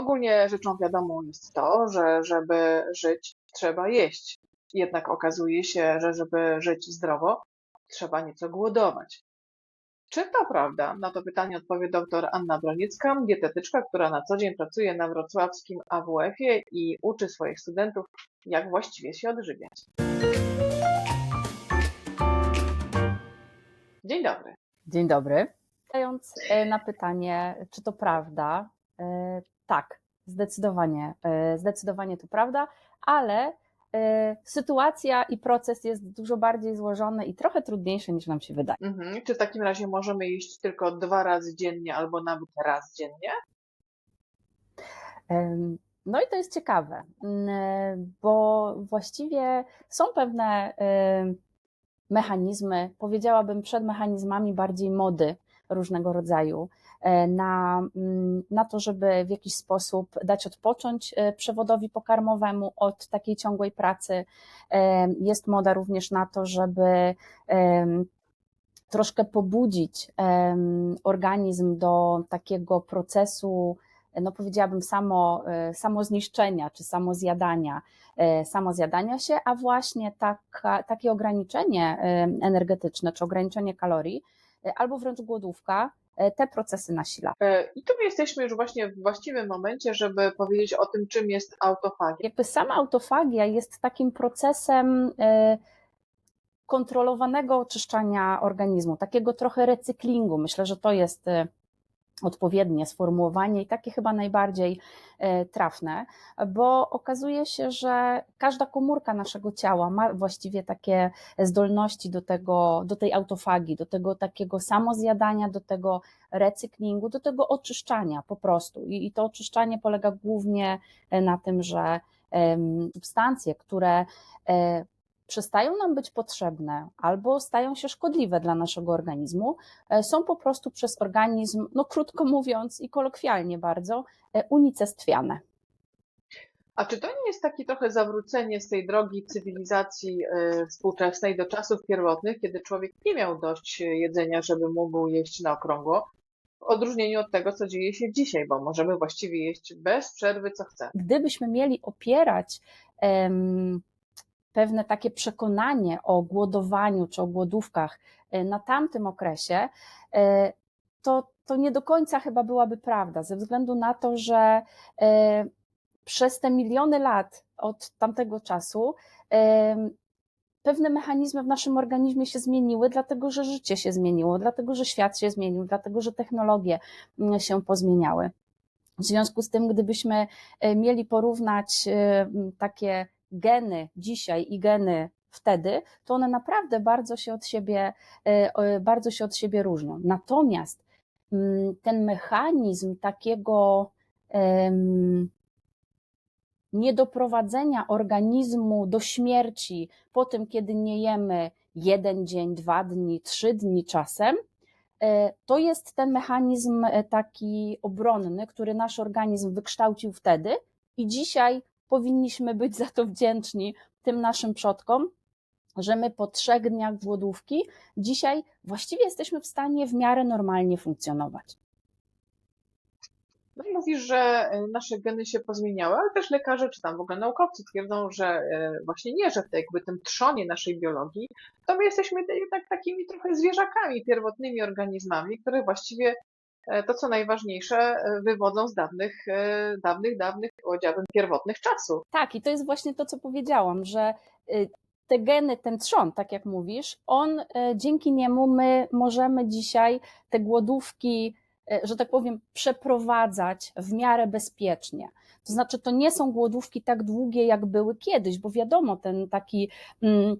Ogólnie rzeczą wiadomą jest to, że żeby żyć, trzeba jeść. Jednak okazuje się, że żeby żyć zdrowo, trzeba nieco głodować. Czy to prawda? Na to pytanie odpowie dr Anna Broniecka, dietetyczka, która na co dzień pracuje na wrocławskim AWF-ie i uczy swoich studentów, jak właściwie się odżywiać. Dzień dobry. Dzień dobry. Odpowiadając e, na pytanie, czy to prawda, e, tak, zdecydowanie, e, zdecydowanie to prawda, ale sytuacja i proces jest dużo bardziej złożony i trochę trudniejszy niż nam się wydaje. Mhm. Czy w takim razie możemy jeść tylko dwa razy dziennie albo nawet raz dziennie? No i to jest ciekawe, bo właściwie są pewne mechanizmy, powiedziałabym przed mechanizmami bardziej mody różnego rodzaju, e, na, mm, na to, żeby w jakiś sposób dać odpocząć e, przewodowi pokarmowemu od takiej ciągłej pracy. E, jest moda również na to, żeby troszkę pobudzić organizm do takiego procesu no powiedziałabym, samo, e, samo zniszczenia czy samo zjadania, e, samo zjadania się, a właśnie taka, takie ograniczenie energetyczne czy ograniczenie kalorii, albo wręcz głodówka, te procesy nasila. I tu jesteśmy już właśnie w właściwym momencie, żeby powiedzieć o tym, czym jest autofagia. Jakby sama autofagia jest takim procesem kontrolowanego oczyszczania organizmu, takiego trochę recyklingu. Myślę, że to jest odpowiednie sformułowanie i takie chyba najbardziej e, trafne, bo okazuje się, że każda komórka naszego ciała ma właściwie takie zdolności do tego, do tej autofagii, do tego takiego samozjadania, do tego recyklingu, do tego oczyszczania po prostu. I, i to oczyszczanie polega głównie e, na tym, że substancje, które e, przestają nam być potrzebne albo stają się szkodliwe dla naszego organizmu, e, są po prostu przez organizm, no krótko mówiąc i kolokwialnie bardzo, e, unicestwiane. A czy to nie jest takie trochę zawrócenie z tej drogi cywilizacji e, współczesnej do czasów pierwotnych, kiedy człowiek nie miał dość jedzenia, żeby mógł jeść na okrągło? W odróżnieniu od tego, co dzieje się dzisiaj, bo możemy właściwie jeść bez przerwy, co chcemy. Gdybyśmy mieli opierać um, pewne takie przekonanie o głodowaniu czy o głodówkach e, na tamtym okresie, e, to, to nie do końca chyba byłaby prawda, ze względu na to, że e, przez te miliony lat od tamtego czasu pewne mechanizmy w naszym organizmie się zmieniły, dlatego że życie się zmieniło, dlatego że świat się zmienił, dlatego że technologie mm, się pozmieniały. W związku z tym, gdybyśmy mieli porównać takie geny dzisiaj i geny wtedy, to one naprawdę bardzo się od siebie, e, bardzo się od siebie różnią. Natomiast mm, ten mechanizm takiego niedoprowadzenia organizmu do śmierci po tym, kiedy nie jemy jeden dzień, dwa dni, trzy dni czasem, e, to jest ten mechanizm e, taki obronny, który nasz organizm wykształcił wtedy i dzisiaj powinniśmy być za to wdzięczni tym naszym przodkom, że my po trzech dniach głodówki dzisiaj właściwie jesteśmy w stanie w miarę normalnie funkcjonować. No mówisz, że y, nasze geny się pozmieniały, ale też lekarze czy tam w ogóle naukowcy twierdzą, że y, właśnie nie, że w tej, jakby tym trzonie naszej biologii, to my jesteśmy jednak takimi trochę zwierzakami, pierwotnymi organizmami, które właściwie E, to co najważniejsze, e, wywodzą z dawnych, e, dawnych, dawnych, powiedziałabym, pierwotnych czasów. Tak, i to jest właśnie to, co powiedziałam, że y, te geny, ten trzon, tak jak mówisz, on dzięki niemu my możemy dzisiaj te głodówki, że tak powiem, przeprowadzać w miarę bezpiecznie. To znaczy, to nie są głodówki tak długie, jak były kiedyś, bo wiadomo, ten taki mm,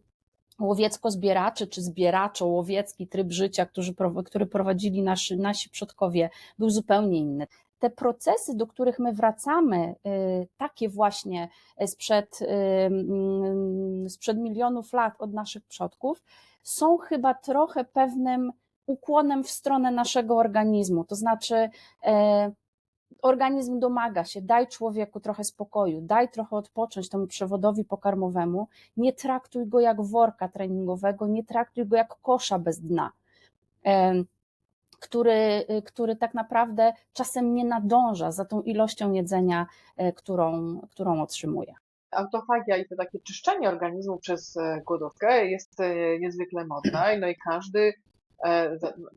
łowiecko-zbieraczy czy zbieraczo-łowiecki tryb życia, który, który prowadzili nasi, nasi przodkowie, był zupełnie inny. Te procesy, do których my wracamy, y, takie właśnie sprzed, y, mm, sprzed milionów lat od naszych przodków, są chyba trochę pewnym ukłonem w stronę naszego organizmu. To znaczy, e, organizm domaga się, daj człowieku trochę spokoju, daj trochę odpocząć temu przewodowi pokarmowemu, nie traktuj go jak worka treningowego, nie traktuj go jak kosza bez dna. który, który tak naprawdę czasem nie nadąża za tą ilością jedzenia, którą, którą otrzymuje. Autofagia i to takie czyszczenie organizmu przez głodówkę jest niezwykle modne, no i każdy E,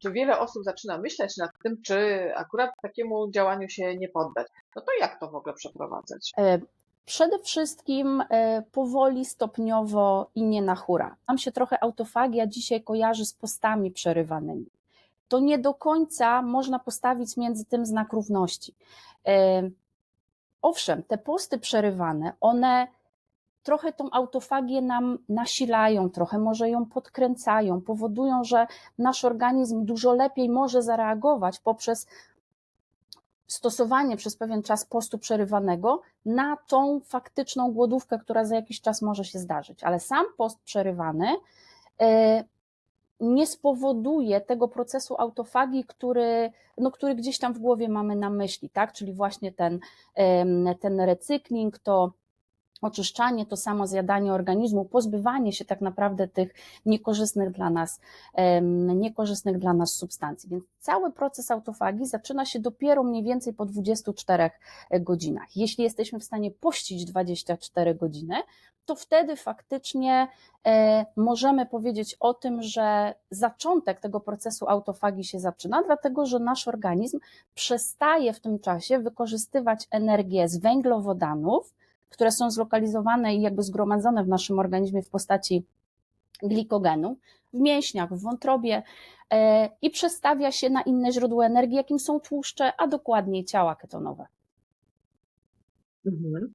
czy wiele osób zaczyna myśleć nad tym, czy akurat takiemu działaniu się nie poddać. No to jak to w ogóle przeprowadzać? E, przede wszystkim e, powoli, stopniowo i nie na hura. Nam się trochę autofagia dzisiaj kojarzy z postami przerywanymi. To nie do końca można postawić między tym znak równości. Owszem, te posty przerywane, one trochę tą autofagię nam nasilają, trochę może ją podkręcają, powodują, że nasz organizm dużo lepiej może zareagować poprzez stosowanie przez pewien czas postu przerywanego na tą faktyczną głodówkę, która za jakiś czas może się zdarzyć. Ale sam post przerywany e, nie spowoduje tego procesu autofagii, który, no, który gdzieś tam w głowie mamy na myśli, tak? Czyli właśnie ten, ten recykling, to oczyszczanie, to samo zjadanie organizmu, pozbywanie się tak naprawdę tych niekorzystnych dla nas, niekorzystnych dla nas substancji. Więc cały proces autofagii zaczyna się dopiero mniej więcej po 24 godzinach. Jeśli jesteśmy w stanie pościć 24 godziny, to wtedy faktycznie e, możemy powiedzieć o tym, że zaczątek tego procesu autofagii się zaczyna, dlatego że nasz organizm przestaje w tym czasie wykorzystywać energię z węglowodanów, które są zlokalizowane i jakby zgromadzone w naszym organizmie w postaci glikogenu, w mięśniach, w wątrobie e, i przestawia się na inne źródło energii, jakim są tłuszcze, a dokładniej ciała ketonowe. Mhm.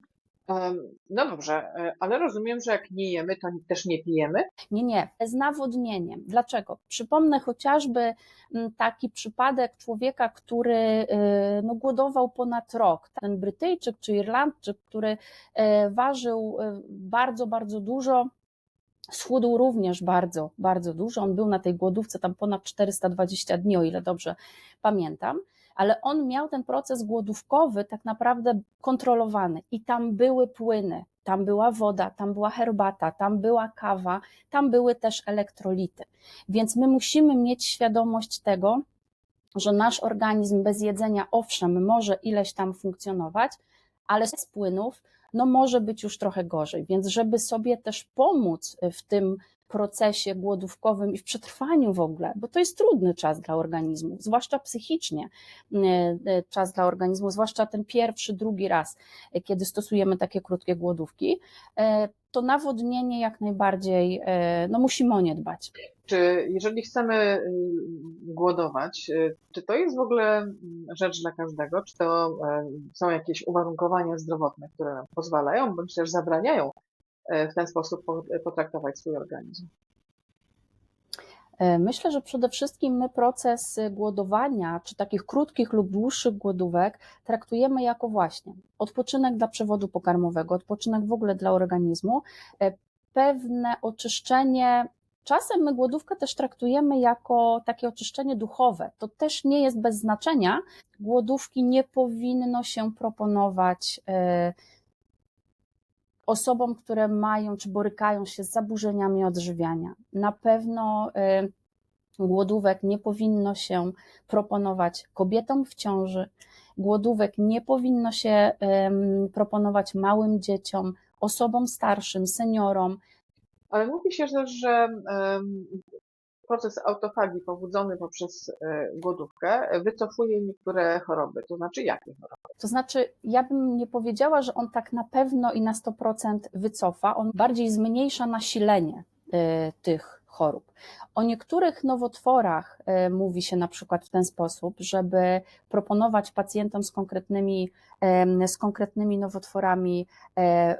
No dobrze, e, ale rozumiem, że jak nie jemy, to też nie pijemy? Nie, nie, z nawodnieniem. Dlaczego? Przypomnę chociażby taki przypadek człowieka, który y, no, głodował ponad rok. Ten Brytyjczyk czy Irlandczyk, który e, ważył e, bardzo, bardzo dużo, schudł również bardzo, bardzo dużo. On był na tej głodówce tam ponad 420 dni, o ile dobrze pamiętam ale on miał ten proces głodówkowy tak naprawdę kontrolowany i tam były płyny, tam była woda, tam była herbata, tam była kawa, tam były też elektrolity. Więc my musimy mieć świadomość tego, że nasz organizm bez jedzenia, owszem, może ileś tam funkcjonować, ale z płynów no może być już trochę gorzej. Więc żeby sobie też pomóc w tym procesie głodówkowym i w przetrwaniu w ogóle, bo to jest trudny czas dla organizmu, zwłaszcza psychicznie e, e, czas dla organizmu, zwłaszcza ten pierwszy, drugi raz, e, kiedy stosujemy takie krótkie głodówki, to nawodnienie jak najbardziej, no musimy o nie dbać. Czy jeżeli chcemy głodować, czy to jest w ogóle rzecz dla każdego? Czy to są jakieś uwarunkowania zdrowotne, które nam pozwalają, bądź też zabraniają w ten sposób potraktować swój organizm. E, myślę, że przede wszystkim my proces głodowania, czy takich krótkich lub dłuższych głodówek, traktujemy jako właśnie odpoczynek dla przewodu pokarmowego, odpoczynek w ogóle dla organizmu, e, pewne oczyszczenie. Czasem my głodówkę też traktujemy jako takie oczyszczenie duchowe. To też nie jest bez znaczenia. Głodówki nie powinno się proponować osobom, które mają czy borykają się z zaburzeniami odżywiania. Na pewno y, głodówek nie powinno się proponować kobietom w ciąży, głodówek nie powinno się proponować małym dzieciom, osobom starszym, seniorom. Ale mówi się też, że proces autofagii pobudzony poprzez e, głodówkę wycofuje niektóre choroby. To znaczy jakie choroby? To znaczy, ja bym nie powiedziała, że on tak na pewno i na 100% wycofa. On bardziej zmniejsza nasilenie e, tych chorób. O niektórych nowotworach e, mówi się na przykład w ten sposób, żeby proponować pacjentom z konkretnymi, z konkretnymi nowotworami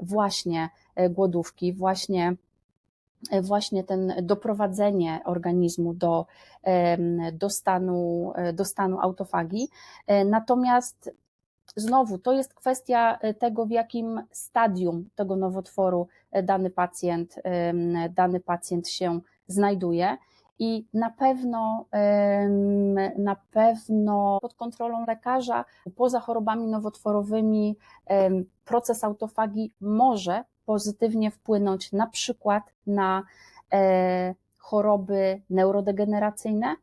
właśnie głodówki, właśnie właśnie ten doprowadzenie organizmu do, do, stanu, do stanu autofagii. E, natomiast znowu to jest kwestia tego, w jakim stadium tego nowotworu e, dany pacjent, dany pacjent się znajduje. I na pewno, na pewno pod kontrolą lekarza, poza chorobami nowotworowymi, proces autofagii może pozytywnie wpłynąć na przykład na e, choroby neurodegeneracyjne,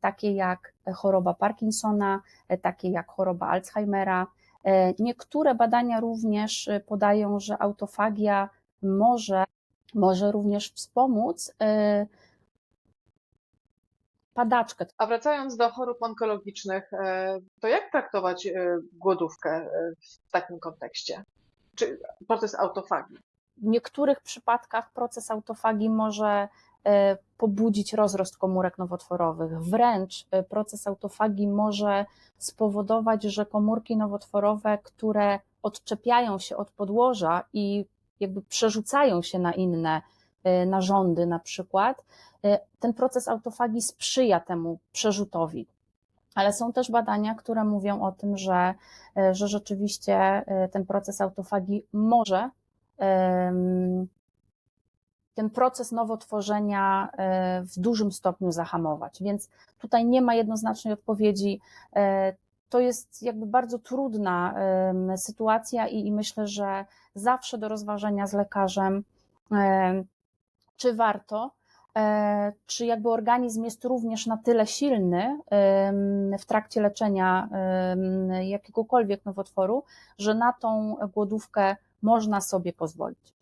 takie jak choroba Parkinsona, e, takie jak choroba Alzheimera. E, Niektóre badania również podają, że autofagia może, może również wspomóc padaczkę. A wracając do chorób onkologicznych, to jak traktować głodówkę w takim kontekście? Czy proces autofagii? W niektórych przypadkach proces autofagii może e, pobudzić rozrost komórek nowotworowych. Wręcz e, proces autofagii może spowodować, że komórki nowotworowe, które odczepiają się od podłoża i jakby przerzucają się na inne e, narządy, na przykład, ten proces autofagii sprzyja temu przerzutowi. Ale są też badania, które mówią o tym, że, e, że rzeczywiście e, ten proces autofagii może ten proces nowotworzenia e, w dużym stopniu zahamować. Więc tutaj nie ma jednoznacznej odpowiedzi. To jest jakby bardzo trudna sytuacja i, i myślę, że zawsze do rozważenia z lekarzem, em, czy warto, czy jakby organizm jest również na tyle silny w trakcie leczenia jakiegokolwiek nowotworu, że na tą głodówkę można sobie pozwolić.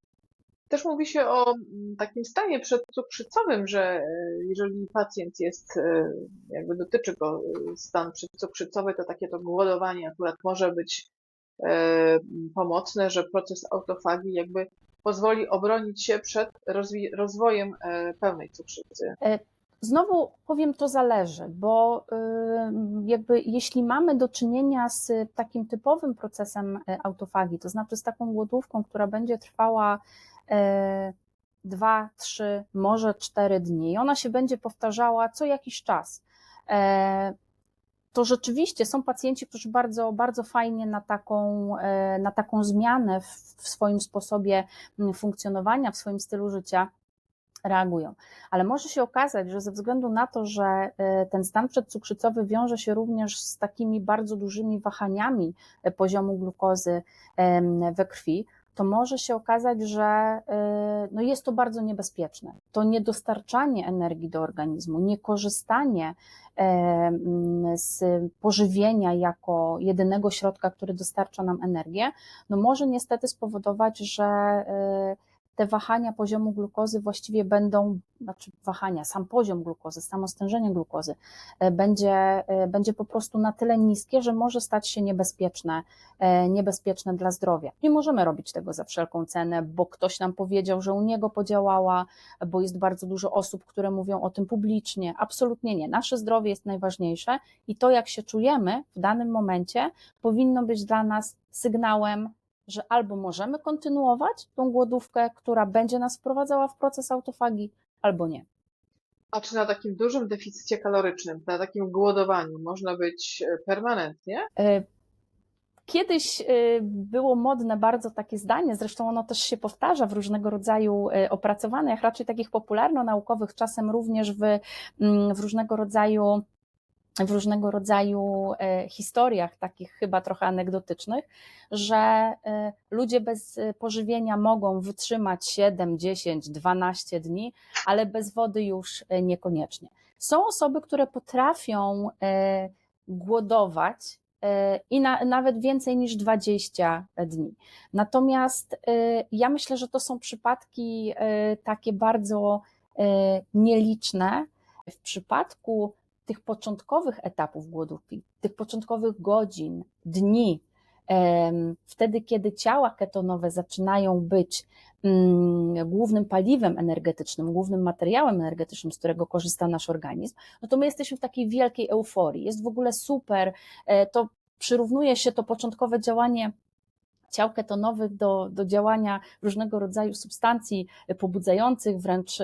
Też mówi się o mm, takim stanie przedcukrzycowym, że e, jeżeli pacjent jest, e, jakby dotyczy go e, stan przedcukrzycowy, to takie to głodowanie akurat może być e, pomocne, że proces autofagii jakby pozwoli obronić się przed rozwojem e, pełnej cukrzycy. Znowu powiem, to zależy, bo y, jakby jeśli mamy do czynienia z takim typowym procesem e, autofagii, to znaczy z taką głodówką, która będzie trwała e, dwa, trzy, może cztery dni i ona się będzie powtarzała co jakiś czas, e, to rzeczywiście są pacjenci, którzy bardzo, bardzo fajnie na taką, e, na taką zmianę w, w swoim sposobie funkcjonowania, w swoim stylu życia reagują. Ale może się okazać, że ze względu na to, że e, ten stan przedcukrzycowy wiąże się również z takimi bardzo dużymi wahaniami e, poziomu glukozy we krwi, to może się okazać, że e, no jest to bardzo niebezpieczne. To niedostarczanie energii do organizmu, niekorzystanie em, z pożywienia jako jedynego środka, który dostarcza nam energię, no może niestety spowodować, że e, te wahania poziomu glukozy właściwie będą, znaczy wahania, sam poziom glukozy, samo stężenie glukozy e, będzie, e, będzie po prostu na tyle niskie, że może stać się niebezpieczne, e, niebezpieczne dla zdrowia. Nie możemy robić tego za wszelką cenę, bo ktoś nam powiedział, że u niego podziałała, bo jest bardzo dużo osób, które mówią o tym publicznie. Absolutnie nie. Nasze zdrowie jest najważniejsze i to, jak się czujemy w danym momencie, powinno być dla nas sygnałem, że albo możemy kontynuować tą głodówkę, która będzie nas wprowadzała w proces autofagii, albo nie. A czy na takim dużym deficycie kalorycznym, na takim głodowaniu można być e, permanentnie? E, Kiedyś e, było modne bardzo takie zdanie, zresztą ono też się powtarza w różnego rodzaju opracowaniach, raczej takich popularno-naukowych, czasem również w, mm, w różnego rodzaju w różnego rodzaju e, historiach, takich chyba trochę anegdotycznych, że e, ludzie bez e, pożywienia mogą wytrzymać 7, 10, 12 dni, ale bez wody już niekoniecznie. Są osoby, które potrafią głodować i na, nawet więcej niż 20 dni. Natomiast ja myślę, że to są przypadki takie bardzo nieliczne. W przypadku tych początkowych etapów głodówki, tych początkowych godzin, dni, wtedy, kiedy ciała ketonowe zaczynają być mm, głównym paliwem energetycznym, głównym materiałem energetycznym, z którego korzysta nasz organizm, no to my jesteśmy w takiej wielkiej euforii. Jest w ogóle super, e, to przyrównuje się to początkowe działanie ciał ketonowych do, do działania różnego rodzaju substancji pobudzających, wręcz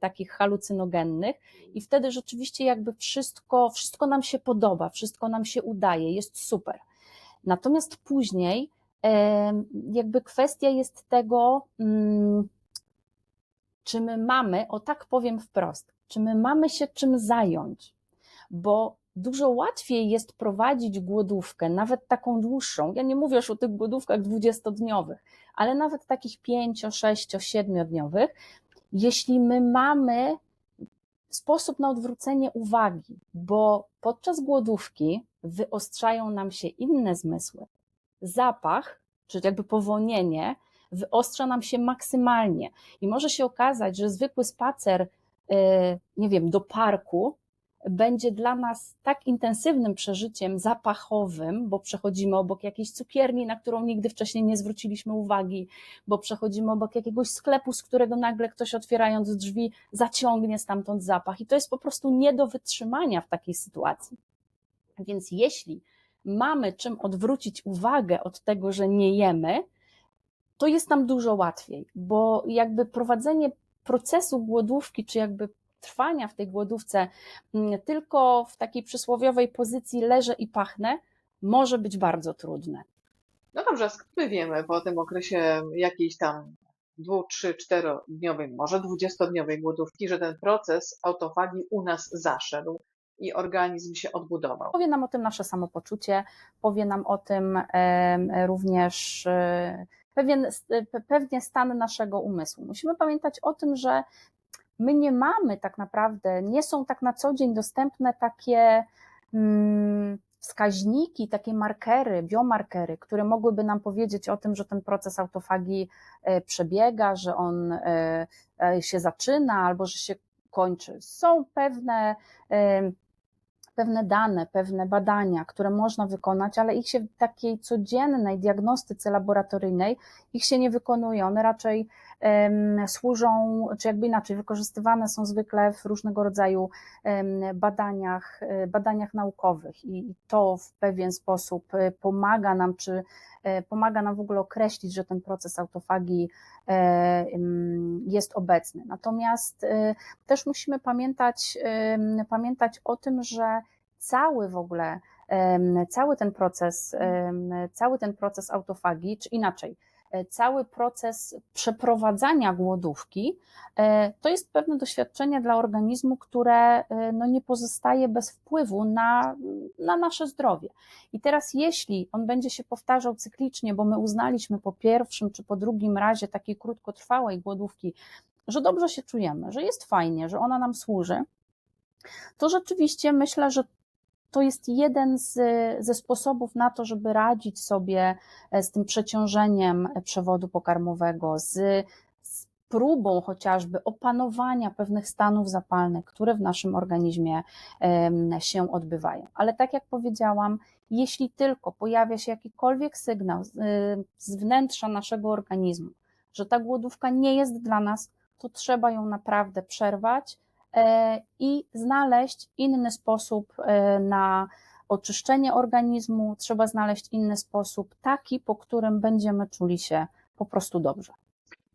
takich halucynogennych i wtedy rzeczywiście jakby wszystko, wszystko nam się podoba, wszystko nam się udaje, jest super. Natomiast później jakby kwestia jest tego, mm, czy my mamy, o tak powiem wprost, czy my mamy się czym zająć, bo dużo łatwiej jest prowadzić głodówkę, nawet taką dłuższą. Ja nie mówię już o tych głodówkach 20-dniowych, ale nawet takich 5, 6, 7 dniowych, jeśli my mamy sposób na odwrócenie uwagi, bo podczas głodówki wyostrzają nam się inne zmysły. Zapach, czy jakby powonienie, wyostrza nam się maksymalnie i może się okazać, że zwykły spacer, e, nie wiem, do parku będzie dla nas tak intensywnym przeżyciem zapachowym, bo przechodzimy obok jakiejś cukierni, na którą nigdy wcześniej nie zwróciliśmy uwagi, bo przechodzimy obok jakiegoś sklepu, z którego nagle ktoś otwierając drzwi zaciągnie stamtąd zapach. I to jest po prostu nie do wytrzymania w takiej sytuacji. Więc jeśli mamy czym odwrócić uwagę od tego, że nie jemy, to jest nam dużo łatwiej, bo jakby prowadzenie procesu głodówki, czy jakby trwania w tej głodówce mm, tylko w takiej przysłowiowej pozycji leżę i pachnę, może być bardzo trudne. No dobrze, skąd my wiemy po tym okresie jakiejś tam dwu, trzy, czterodniowej, może dwudziestodniowej głodówki, że ten proces autofagii u nas zaszedł i organizm się odbudował? Powie nam o tym nasze samopoczucie, powie nam o tym również e, pewien, pe- pewnie stan naszego umysłu. Musimy pamiętać o tym, że my nie mamy tak naprawdę, nie są tak na co dzień dostępne takie mm, wskaźniki, takie markery, biomarkery, które mogłyby nam powiedzieć o tym, że ten proces autofagii e, przebiega, że on e, e, się zaczyna albo że się kończy. Są pewne pewne dane, pewne badania, które można wykonać, ale ich się w takiej codziennej diagnostyce laboratoryjnej ich się nie wykonuje. One raczej służą, czy jakby inaczej, wykorzystywane są zwykle w różnego rodzaju badaniach, e, badaniach naukowych i to w pewien sposób e, pomaga nam, czy e, pomaga nam w ogóle określić, że ten proces autofagii jest obecny. Natomiast też musimy pamiętać, pamiętać o tym, że cały w ogóle, cały ten proces, cały ten proces autofagii, czy inaczej, cały proces przeprowadzania głodówki, e, to jest pewne doświadczenie dla organizmu, które e, no, nie pozostaje bez wpływu na, na nasze zdrowie. I teraz, jeśli on będzie się powtarzał cyklicznie, bo my uznaliśmy po pierwszym czy po drugim razie takiej krótkotrwałej głodówki, że dobrze się czujemy, że jest fajnie, że ona nam służy, to rzeczywiście myślę, że to jest jeden z, ze sposobów na to, żeby radzić sobie e, z tym przeciążeniem przewodu pokarmowego, z, z próbą chociażby opanowania pewnych stanów zapalnych, które w naszym organizmie się odbywają. Ale tak jak powiedziałam, jeśli tylko pojawia się jakikolwiek sygnał z, y, z wnętrza naszego organizmu, że ta głodówka nie jest dla nas, to trzeba ją naprawdę przerwać e, i znaleźć inny sposób e, na oczyszczenie organizmu, trzeba znaleźć inny sposób, taki, po którym będziemy czuli się po prostu dobrze.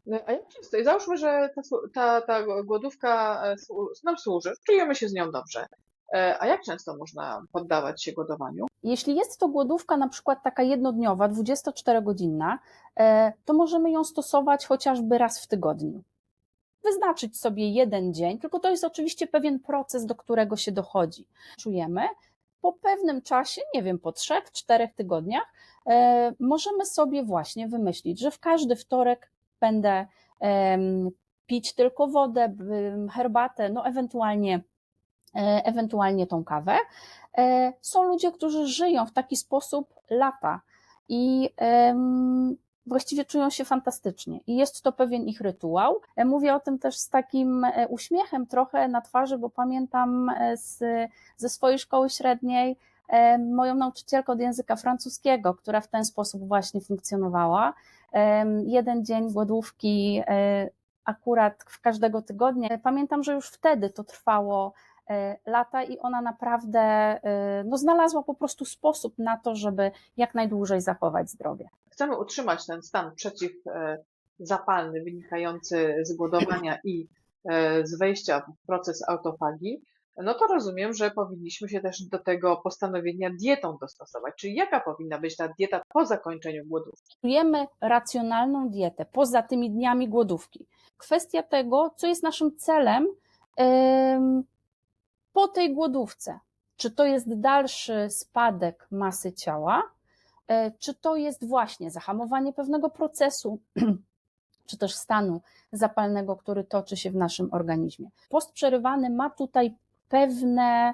No, a jak często, załóżmy, że ta, ta, ta głodówka e, nam służy, czujemy się z nią dobrze. E, A jak często można poddawać się głodowaniu? Jeśli jest to głodówka na przykład taka jednodniowa, 24-godzinna, e, to możemy ją stosować chociażby raz w tygodniu. Wyznaczyć sobie jeden dzień, tylko to jest oczywiście pewien proces, do którego się dochodzi. Czujemy, po pewnym czasie, nie wiem, po trzech, czterech tygodniach, e, możemy sobie właśnie wymyślić, że w każdy wtorek będę em, pić tylko wodę, herbatę, no ewentualnie, e, ewentualnie tą kawę. E, Są ludzie, którzy żyją w taki sposób lata i właściwie czują się fantastycznie. I jest to pewien ich rytuał. E, Mówię o tym też z takim e, uśmiechem trochę na twarzy, bo pamiętam e, z, ze swojej szkoły średniej moją nauczycielkę od języka francuskiego, która w ten sposób właśnie funkcjonowała. Jeden dzień głodówki akurat w każdego tygodnia. Pamiętam, że już wtedy to trwało lata i ona naprawdę e, no, znalazła po prostu sposób na to, żeby jak najdłużej zachować zdrowie. Chcemy utrzymać ten stan przeciwzapalny wynikający z głodowania i e, z wejścia w proces autofagii, no to rozumiem, że powinniśmy się też do tego postanowienia dietą dostosować. Czyli jaka powinna być ta dieta po zakończeniu głodówki? Czujemy racjonalną dietę poza tymi dniami głodówki. Kwestia tego, co jest naszym celem em, po tej głodówce. Czy to jest dalszy spadek masy ciała, e, czy to jest właśnie zahamowanie pewnego procesu, czy też stanu zapalnego, który toczy się w naszym organizmie. Post przerywany ma tutaj pewne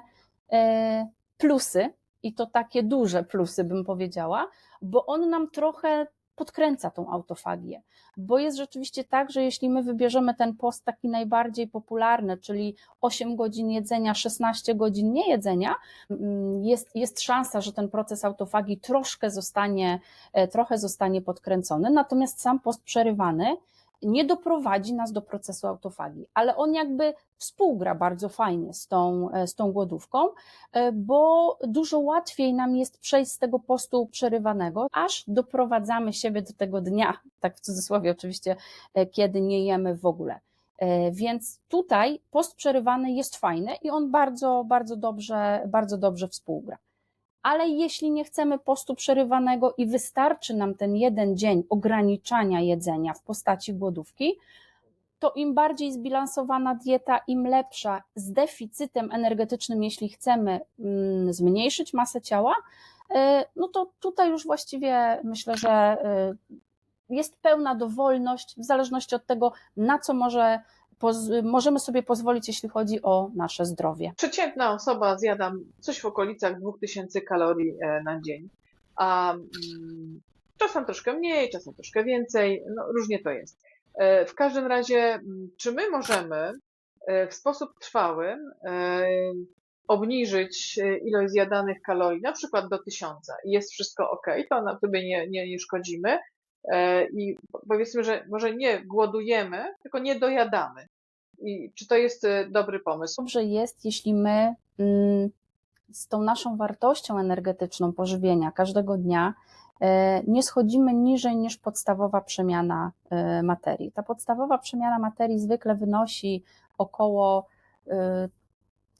e, plusy, i to takie duże plusy, bym powiedziała, bo on nam trochę podkręca tą autofagię, bo jest rzeczywiście tak, że jeśli my wybierzemy ten post taki najbardziej popularny, czyli 8 godzin jedzenia, 16 godzin niejedzenia, mm, jest, jest szansa, że ten proces autofagii troszkę zostanie, e, trochę zostanie podkręcony, natomiast sam post przerywany nie doprowadzi nas do procesu autofagii, ale on jakby współgra bardzo fajnie z tą, e, z tą głodówką, e, bo dużo łatwiej nam jest przejść z tego postu przerywanego, aż doprowadzamy siebie do tego dnia, tak w cudzysłowie oczywiście, e, kiedy nie jemy w ogóle. Więc tutaj post przerywany jest fajny i on bardzo, bardzo dobrze, bardzo dobrze współgra ale jeśli nie chcemy postu przerywanego i wystarczy nam ten jeden dzień ograniczania jedzenia w postaci głodówki, to im bardziej zbilansowana dieta, im lepsza z deficytem energetycznym, jeśli chcemy mm, zmniejszyć masę ciała, e, no to tutaj już właściwie myślę, że e, jest pełna dowolność w zależności od tego, na co może możemy sobie pozwolić, jeśli chodzi o nasze zdrowie. Przeciętna osoba zjada coś w okolicach 2000 kalorii e, na dzień, a mm, czasem troszkę mniej, czasem troszkę więcej, no różnie to jest. E, w każdym razie, mm, czy my możemy e, w sposób trwały obniżyć ilość zjadanych kalorii, na przykład do 1000 i jest wszystko ok, to na sobie nie, nie, nie szkodzimy. I powiedzmy, że może nie głodujemy, tylko nie dojadamy. I czy to jest y, dobry pomysł? Dobrze jest, jeśli my mm, z tą naszą wartością energetyczną pożywienia każdego dnia e, nie schodzimy niżej niż podstawowa przemiana e, materii. Ta podstawowa przemiana materii zwykle wynosi około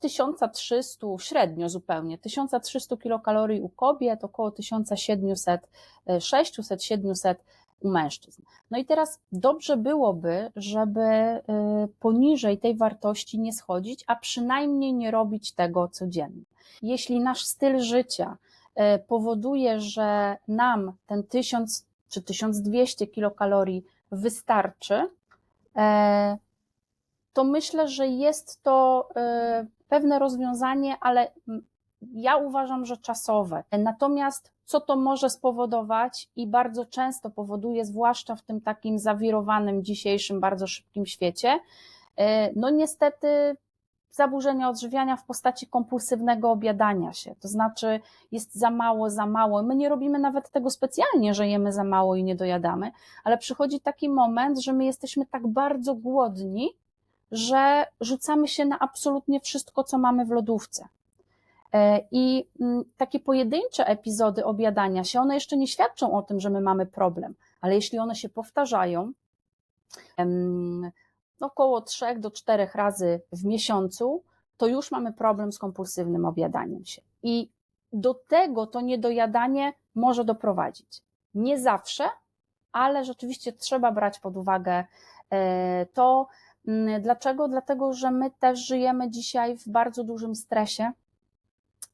1300, e, średnio zupełnie, 1300 kilokalorii u kobiet, około 1700, 600-700 u mężczyzn. No i teraz dobrze byłoby, żeby y, poniżej tej wartości nie schodzić, a przynajmniej nie robić tego codziennie. Jeśli nasz styl życia y, powoduje, że nam ten 1000 czy 1200 kilokalorii wystarczy, y, to myślę, że jest to pewne rozwiązanie, ale ja uważam, że czasowe. Natomiast co to może spowodować i bardzo często powoduje, zwłaszcza w tym takim zawirowanym dzisiejszym, bardzo szybkim świecie, e, no niestety zaburzenia odżywiania w postaci kompulsywnego obiadania się. To znaczy jest za mało, za mało. My nie robimy nawet tego specjalnie, że jemy za mało i nie dojadamy, ale przychodzi taki moment, że my jesteśmy tak bardzo głodni, że rzucamy się na absolutnie wszystko, co mamy w lodówce. E, I mm, takie pojedyncze epizody obiadania się, one jeszcze nie świadczą o tym, że my mamy problem, ale jeśli one się powtarzają, około 3 do 4 razy w miesiącu, to już mamy problem z kompulsywnym obiadaniem się. I do tego to niedojadanie może doprowadzić. Nie zawsze, ale rzeczywiście trzeba brać pod uwagę e, to. Mm, dlaczego? Dlatego, że my też żyjemy dzisiaj w bardzo dużym stresie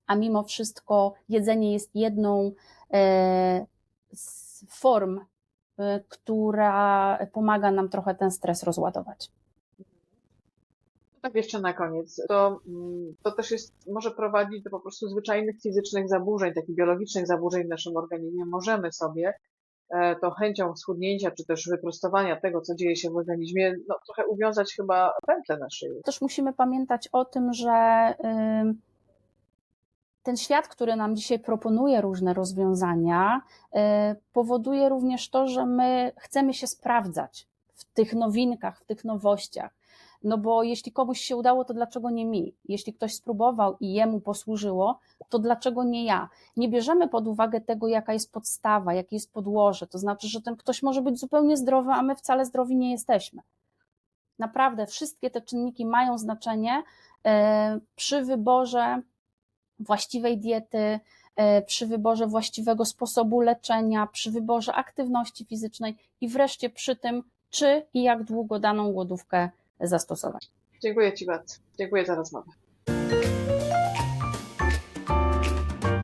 a mimo wszystko jedzenie jest jedną e, z form, e, która pomaga nam trochę ten stres rozładować. Tak jeszcze na koniec. To, mm, to też jest, może prowadzić do po prostu zwyczajnych fizycznych zaburzeń, takich biologicznych zaburzeń w naszym organizmie. Możemy sobie e, to chęcią schudnięcia, czy też wyprostowania tego, co dzieje się w organizmie, no, trochę uwiązać chyba pętlę na szyi. Też musimy pamiętać o tym, że ten świat, który nam dzisiaj proponuje różne rozwiązania, e, powoduje również to, że my chcemy się sprawdzać w tych nowinkach, w tych nowościach. No bo jeśli komuś się udało, to dlaczego nie mi? Jeśli ktoś spróbował i jemu posłużyło, to dlaczego nie ja? Nie bierzemy pod uwagę tego, jaka jest podstawa, jakie jest podłoże. To znaczy, że ten ktoś może być zupełnie zdrowy, a my wcale zdrowi nie jesteśmy. Naprawdę, wszystkie te czynniki mają znaczenie e, przy wyborze właściwej diety, e, przy wyborze właściwego sposobu leczenia, przy wyborze aktywności fizycznej i wreszcie przy tym, czy i jak długo daną głodówkę zastosować. Dziękuję Ci bardzo. Dziękuję za rozmowę.